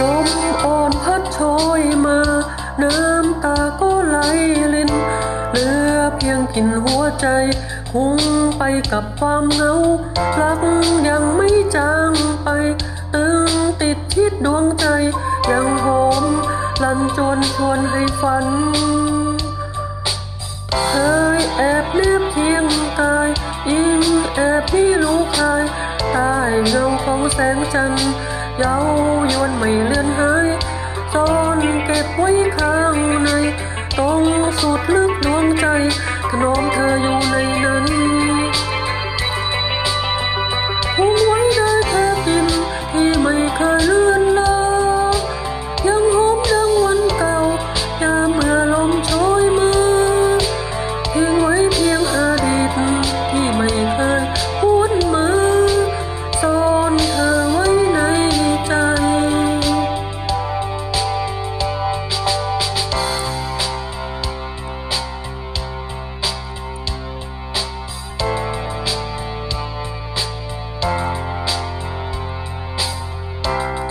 ลมอ่อนพัดโชยมา น้ำตาก็ไหลลินเหลือเพียงกลิ่นหัวใจคงไปกับความเหงารักยังไม่จางไป ตึงติดที่ดวงใจ ยังหอมลันจนชวนให้ฝันเคยแอบเลียบเทียงกายยิ่งแอบที่รู้ใคายใต้เงาของแสงจันทร์ เย้ายวนไม่เลือนหายซ่อนเก็บไว้ข้างในตรงสุดลึกดวงใจขนมเธอม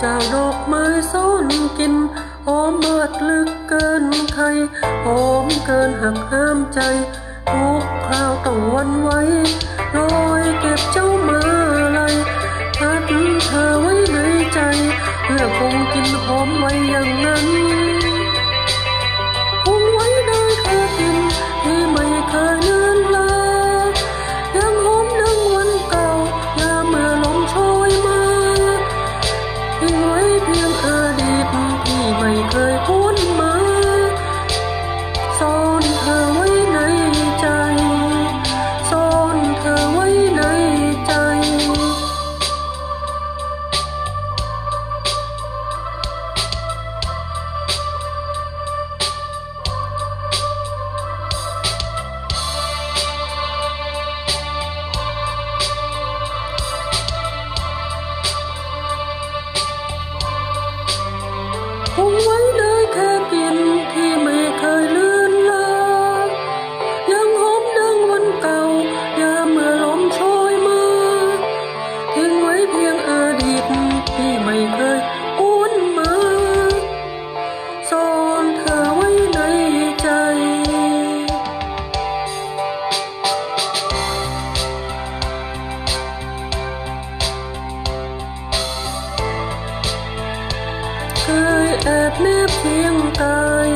จากดอกไม้ซ่อนกินหอมบาดลึกเกินใครหอมเกินหักห้ามใจ ทุกคราวต้องวันไว้ลอยเก็บเจ้ามาเลยพัดเธอไว้ในใจ เพื่อคงกินหอมไว้อย่างนั้น Why អើបនឿភៀងអើយ